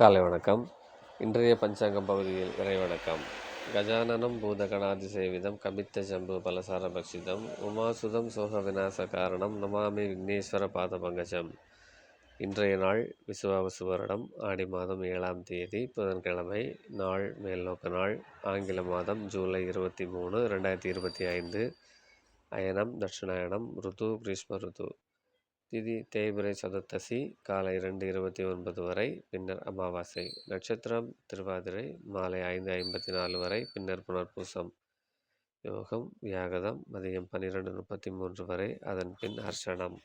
காலை வணக்கம். இன்றைய பஞ்சாங்கம் பகுதியில் இறை வணக்கம். கஜானனம் பூதகணாதிசேவிதம் கபித்த சம்பு பலசார பக்ஷிதம் உமாசுதம் சோக விநாச காரணம் நமாமி விக்னேஸ்வர பாத பங்கஜம். இன்றைய நாள் விசுவாவசு வருடம். ஆடி மாதம் ஏழாம் தேதி புதன்கிழமை நாள் மேல்நோக்க நாள் ஆங்கில மாதம் ஜூலை இருபத்தி மூணு ரெண்டாயிரத்தி இருபத்தி ஐந்து. அயனம் தட்சிணாயனம் ருது கிரீஷ்ம ருது திதி தேய்பிரை சதுர்த்தசி காலை ரெண்டு இருபத்தி ஒன்பது வரை பின்னர் அமாவாசை. நட்சத்திரம் திருவாதிரை மாலை ஐந்து ஐம்பத்தி நாலு வரை பின்னர் புனர்பூசம். யோகம் வியாகதம் மதியம் பன்னிரெண்டு முப்பத்தி மூன்று வரை அதன் பின் ஹர்ஷனம்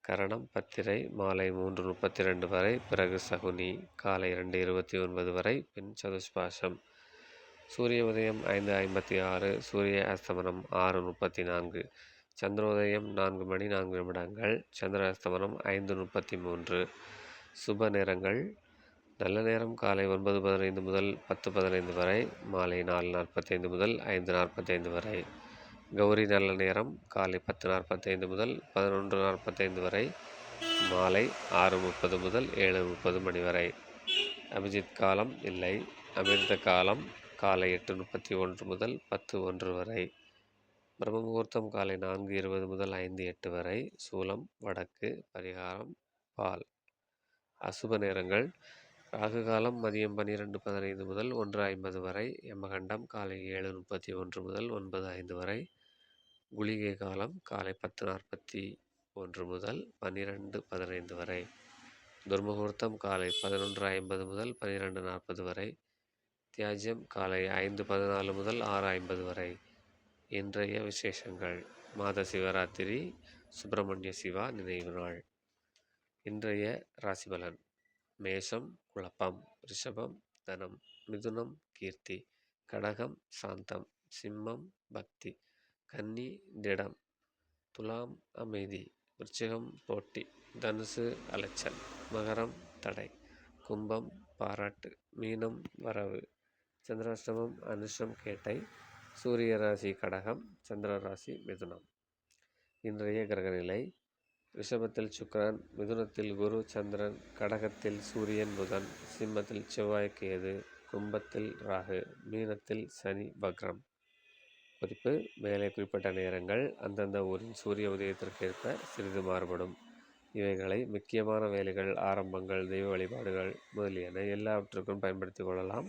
கரணம் பத்திரை மாலை மூன்று முப்பத்தி ரெண்டு வரை பிறகு சகுனி. காலை ரெண்டு இருபத்தி ஒன்பது வரை பின் சதுஷ்பாஷம். சூரிய உதயம் ஐந்து ஐம்பத்தி ஆறு சூரிய அஸ்தமனம் ஆறு முப்பத்தி நான்கு. சந்திரோதயம் நான்கு மணி நான்கு நிமிடங்கள் சந்திர அஸ்தமனம் ஐந்து முப்பத்தி மூன்று. சுப நேரங்கள். நல்ல நேரம் காலை ஒன்பது பதினைந்து முதல் பத்து பதினைந்து வரை மாலை நாலு நாற்பத்தைந்து முதல் ஐந்து நாற்பத்தைந்து வரை. கௌரி நல்ல நேரம் காலை பத்து நாற்பத்தைந்து முதல் பதினொன்று நாற்பத்தைந்து வரை மாலை ஆறு முப்பது முதல் ஏழு முப்பது மணி வரை. அபிஜித் காலம் இல்லை. அமிர்த காலம் காலை எட்டு முப்பத்தி ஒன்று முதல் பத்து ஒன்று வரை. பிரம்ம முகூர்த்தம் காலை நான்கு இருபது முதல் ஐந்து எட்டு வரை. சூலம் வடக்கு பரிகாரம் பால். அசுப நேரங்கள். ராகு காலம் மதியம் பன்னிரெண்டு பதினைந்து முதல் ஒன்று ஐம்பது வரை. யமகண்டம் காலை ஏழு முப்பத்தி ஒன்று முதல் ஒன்பது ஐந்து வரை. குளிகை காலம் காலை பத்து நாற்பத்தி ஒன்று முதல் பன்னிரெண்டு பதினைந்து வரை. துர்முகூர்த்தம் காலை பதினொன்று ஐம்பது முதல் பன்னிரெண்டு நாற்பது வரை. தியாஜ்யம் காலை ஐந்து பதினாலு முதல் ஆறு ஐம்பது வரை. இன்றைய விசேஷங்கள். மாத சிவராத்திரி சுப்பிரமணிய சிவா நினைவு நாள். இன்றைய ராசிபலன் மேஷம் குழப்பம் ரிஷபம் தனம் மிதுனம் கீர்த்தி கடகம் சாந்தம் சிம்மம் பக்தி கன்னி திடம் துலாம் அமைதி விருச்சிகம் போட்டி தனுசு அலைச்சல் மகரம் தடை கும்பம் பாராட்டு மீனம் வரவு சந்திராஷ்டமம் அனுஷம் கேட்டை சூரிய ராசி கடகம் சந்திர ராசி மிதுனம். இன்றைய கிரகநிலை ரிஷபத்தில் சுக்கரன் மிதுனத்தில் குரு சந்திரன் கடகத்தில் சூரியன் புதன் சிம்மத்தில் செவ்வாய் கேது கும்பத்தில் ராகு மீனத்தில் சனி வக்ரம். குறிப்பு மேலே குறிப்பிட்ட நேரங்கள் அந்தந்த ஊரின் சூரிய உதயத்திற்கேற்ப சிறிது மாறுபடும். இவைகளை முக்கியமான வேலைகள் ஆரம்பங்கள் தெய்வ வழிபாடுகள் முதலியன எல்லாவற்றுக்கும் பயன்படுத்திக் கொள்ளலாம்.